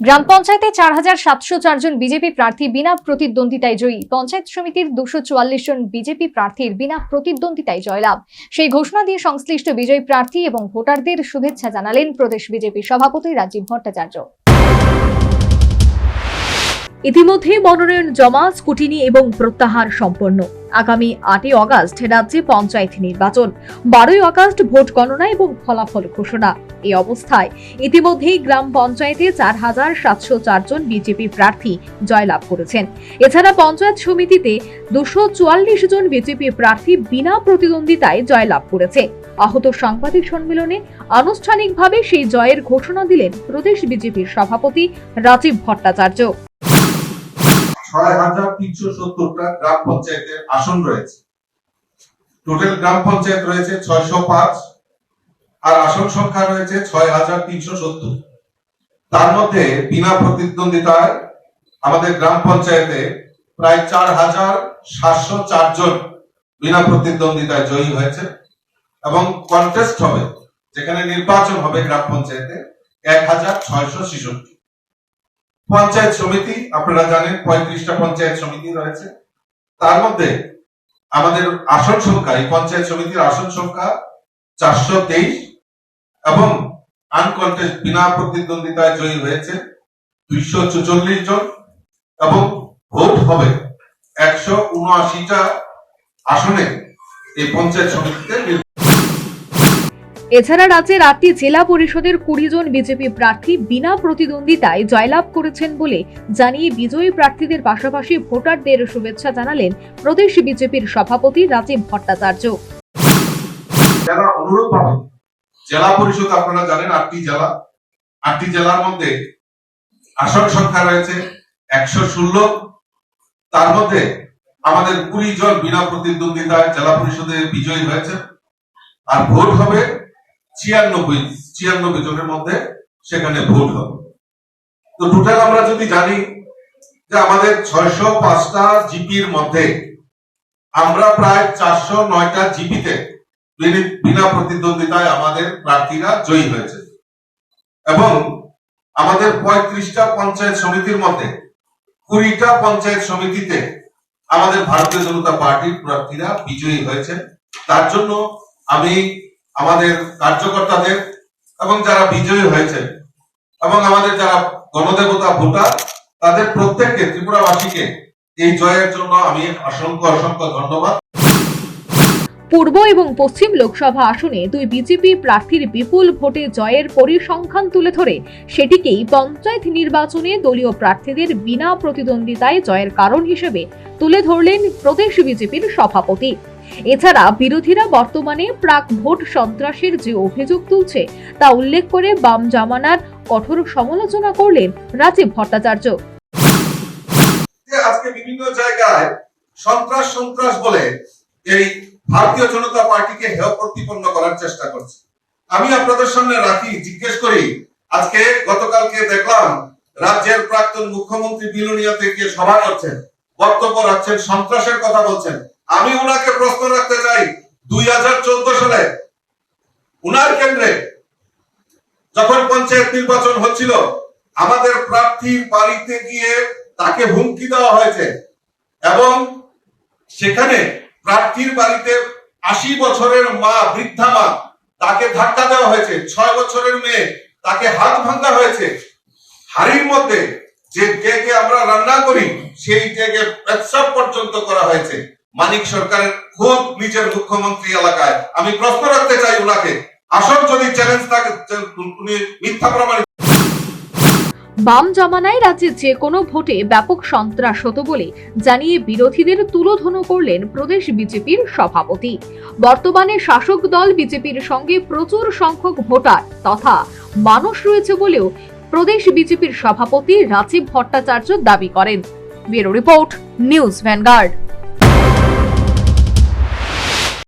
গ্রাম পঞ্চায়েতে চার হাজার সাতশো চারজন বিজেপি প্রার্থী বিনা প্রতিদ্বন্দ্বিতায় জয়ী। পঞ্চায়েত সমিতির দুশো চুয়াল্লিশ জন বিজেপি প্রার্থীর বিনা প্রতিদ্বন্দ্বিতায় জয়লাভ। সেই ঘোষণা দিয়ে সংশ্লিষ্ট বিজয়ী প্রার্থী এবং ভোটারদের শুভেচ্ছা জানালেন প্রদেশ বিজেপি সভাপতি রাজীব ভট্টাচার্য। ইতিমধ্যে মনোনয়ন জমা, স্কুটিনি এবং প্রত্যাহার সম্পন্ন। আগামী আটই অগাস্ট রাজ্যে পঞ্চায়েত নির্বাচন। বারোই অগাস্ট ভোট গণনা এবং ফলাফল ঘোষণা। এই অবস্থায় ইতিমধ্যেই গ্রাম পঞ্চায়েতে চার হাজার সাতশো চারজন বিজেপি প্রার্থী জয়লাভ করেছেন। এছাড়া পঞ্চায়েত সমিতিতে দুশো চুয়াল্লিশ জন বিজেপি প্রার্থী বিনা প্রতিদ্বন্দ্বিতায় জয়লাভ করেছে। আহত সাংবাদিক সম্মেলনে আনুষ্ঠানিকভাবে সেই জয়ের ঘোষণা দিলেন প্রদেশ বিজেপির সভাপতি রাজীব ভট্টাচার্য। ছয় হাজার তিনশো সত্তরটা গ্রাম পঞ্চায়েতের আসন রয়েছে। টোটাল গ্রাম পঞ্চায়েত রয়েছে ছয়শো পাঁচ আর আসন সংখ্যা রয়েছে ছয় হাজার তিনশো সত্তর। তার মধ্যে বিনা প্রতিদ্বন্দ্বিতায় আমাদের গ্রাম পঞ্চায়েতে প্রায় চার হাজার সাতশো চারজন বিনা প্রতিদ্বন্দ্বিতায় জয়ী হয়েছে এবং কন্টেস্ট হবে, যেখানে নির্বাচন হবে গ্রাম পঞ্চায়েতে এক হাজার ছয়শো ছেষট্টি। পঞ্চায়েত সমিতি, আপনারা জানেন পঁয়ত্রিশটা পঞ্চায়েত সমিতি রয়েছে। তার মধ্যে আমাদের আসন সংখ্যা, এই পঞ্চায়েত সমিতির আসন সংখ্যা চারশো তেইশ এবং আনকন্টেস্ট বিনা প্রতিদ্বন্দ্বিতায় জয়ী হয়েছে দুইশো চুচল্লিশ জন এবং ভোট হবে একশো উনআশিটা আসনে এই পঞ্চায়েত সমিতিতে এছাড়া রাজ্যের আটটি জেলা পরিষদের কুড়ি জন বিজেপি প্রার্থী বিনা প্রতিদ্বন্দ্বিতায় জয়লাভ করেছেন বলে জানিয়ে বিজয়ী প্রার্থীদের পাশাপাশি ভোটারদের শুভেচ্ছা জানালেন প্রদেশ বিজেপির সভাপতি রাজীব ভট্টাচার্য। জেলা পরিষদ আপনারা জানেন আটটি জেলা। আটটি জেলার মধ্যে আসন সংখ্যা রয়েছে একশো ষোলো। তার মধ্যে আমাদের কুড়ি জন বিনা প্রতিদ্বন্দ্বিতায় জেলা পরিষদে বিজয়ী হয়েছে। আর ভোট হবে ছিয়ানব্বই ছিয়ানব্বই জনের মধ্যে সেখানে ভোট হবে। তো টোটাল আমরা যদি জানি যে আমাদের ছয়শো পাঁচটা জিপির মধ্যে আমরা প্রায় চারশো নয়টা জিপিতে বিনা প্রতিদ্বন্দ্বিতায় আমাদের প্রার্থীরা জয়ী হয়েছে। এবং আমাদের পঁয়ত্রিশটা পঞ্চায়েত সমিতির মধ্যে কুড়িটা পঞ্চায়েত সমিতিতে আমাদের ভারতীয় জনতা পার্টির প্রার্থীরা বিজয়ী হয়েছে। তার জন্য আমি আমাদের কার্যকর্তাদের এবং যারা বিজয়ী হয়েছে এবং আমাদের যারা গণদেবতা ভোটার, তাদের প্রত্যেককে ত্রিপুরাবাসীকে এই জয়ের জন্য আমি অসংখ্য অসংখ্য ধন্যবাদ। পূর্ব এবং পশ্চিম লোকসভা আসনে দুই বিজেপি প্রার্থীর বিপুল ভোটে জয়ের পরিসংখ্যান তুলে ধরে সেটিকেই পঞ্চায়েত নির্বাচনে দলীয় প্রার্থীদের বিনা প্রতিদ্বন্দ্বিতায় জয়ের কারণ হিসেবে তুলে ধরলেন প্রদেশ বিজেপির সভাপতি। এছাড়া বিরোধীরা বর্তমানে প্রাক ভোট সন্ত্রাসের যে অভিযোগ তুলছে, তা উল্লেখ করে বাম জামানার কঠোর সমালোচনা করলেন রাজীব ভট্টাচার্য। আজকে বিভিন্ন জায়গায় সন্ত্রাস সন্ত্রাস বলে এই ভারতীয় জনতা পার্টিকে হেয় প্রতিপন্ন করার চেষ্টা করছে। আমি আপনাদের সামনে রাখি, জিজ্ঞেস করি, আজকে গতকালকে দেখলাম রাজ্যের প্রাক্তন মুখ্যমন্ত্রী বিলোনিয়া থেকে সভা করছেন, বক্তব্য রাখছেন, সন্ত্রাসের কথা বলছেন। আমি ওনাকে প্রশ্ন রাখতে চাই, দুই হাজার চোদ্দ সালে উনার কেন্দ্রে যখন পঞ্চায়েত নির্বাচন হচ্ছিল, আমাদের প্রার্থীর বাড়িতে গিয়ে তাকে হুমকি দেওয়া হয়েছে এবং সেখানে প্রার্থীর বাড়িতে আশি বছরের মা, বৃদ্ধা মা, তাকে ধাক্কা দেওয়া হয়েছে। ছয় বছরের মেয়ে, তাকে হাত ভাঙা হয়েছে। হাড়ির মধ্যে যে ডেকে আমরা রান্না করি, সেই ডেকে পেচ্ছাপ পর্যন্ত করা হয়েছে। মানিক সরকারের খুব নিজের মুখ্যমন্ত্রী এলাকায়। আমি প্রশ্ন রাখতে চাই ওনাকে আসল যদি চ্যালেঞ্জ থাকে উনি মিথ্যা প্রমাণিত বাম জামানায় রাজ্যে যে কোনো ভোটে ব্যাপক সন্ত্রাস হতো বলে জানিয়ে বিরোধীদের তুলোধনো করলেন প্রদেশ বিজেপির সভাপতি। বর্তমানে শাসক দল বিজেপির সঙ্গে প্রচুর সংখ্যক ভোটার তথা মানুষ রয়েছে বলেও প্রদেশ বিজেপির সভাপতি রাজীব ভট্টাচার্য দাবি করেন। Bureau report, news Vanguard.